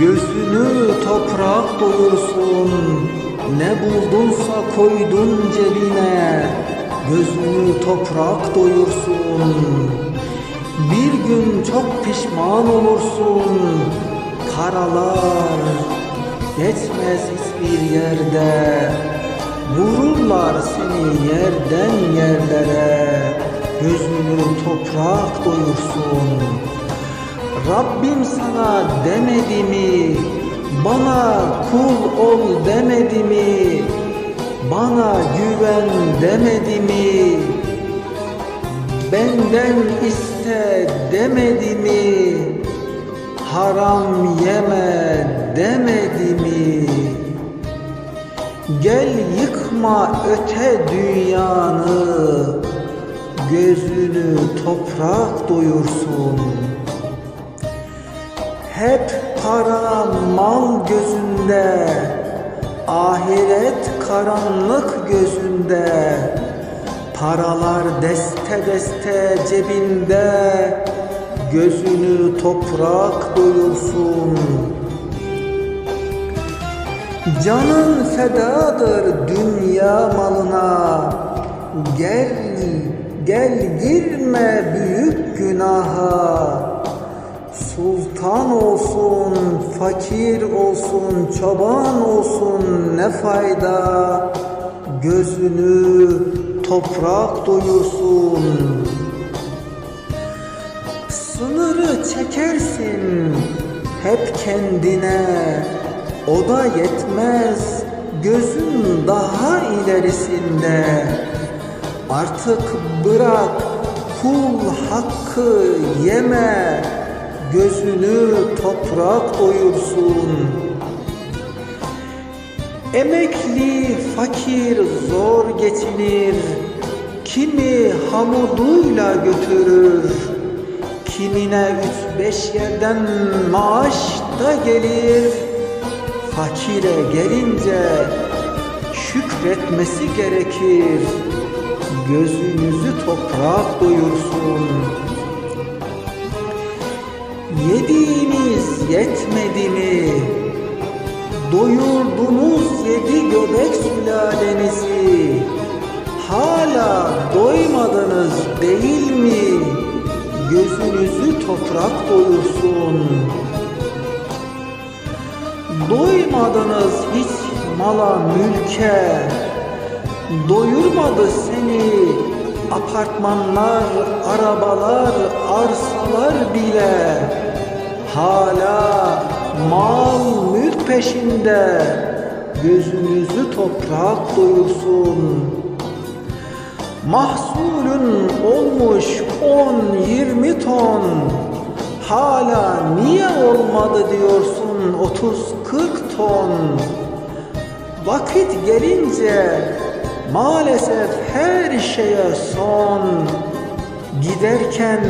Gözünü toprak doyursun. Ne buldunsa koydun cebine. Gözünü toprak doyursun. Bir gün çok pişman olursun. Karalar Geçmez hiçbir yerde. Vururlar seni yerden yerlere. Gözünü toprak doyursun Rabbim sana demedi mi? Bana kul ol demedi mi? Bana güven demedi mi? Benden iste demedi mi? Haram yeme demedi mi? Gel yıkma öte dünyanı Gözünü toprak doyursun hep para mal gözünde Ahiret karanlık gözünde. Paralar deste deste cebinde Gözünü toprak doyursun. Canın fedadır dünya malına. Gel, gel girme büyük günaha Sultan olsun, fakir olsun, çoban olsun ne fayda? Gözünü toprak doyursun. Sınırı çekersin hep kendine. O da yetmez gözün daha ilerisinde. Artık bırak kul hakkı yeme Gözünü toprak doyursun. Emekli fakir zor geçinir. Kimi hamuduyla götürür. Kimine üç beş yerden maaş da gelir. Fakire gelince şükretmesi gerekir. Gözünüzü toprak doyursun Yediğiniz yetmedi mi? Doyurdunuz yedi göbek sülalenizi Hala doymadınız değil mi? Gözünüzü toprak doyursun Doymadınız hiç mala mülke Doyurmadı seni apartmanlar, arabalar, arsalar bile Hala mal mülk peşinde. Gözünüzü toprak doyursun. Mahsulün olmuş on yirmi ton. Hala niye olmadı diyorsun otuz kırk ton? Vakit gelince maalesef her şeye son Giderken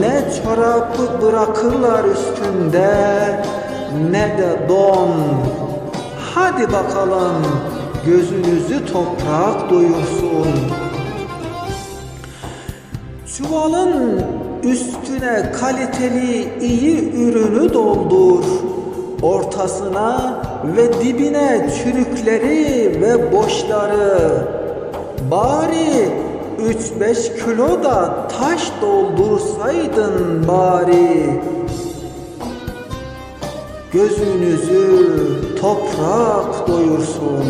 ne çorap bırakırlar üstünde ne de don. Hadi bakalım gözünüzü toprak doyursun. Çuvalın üstüne kaliteli iyi ürünü doldur Ortasına ve dibine çürükleri ve boşları. Bari üç beş kilo da taş doldursaydın bari. Gözünüzü toprak doyursun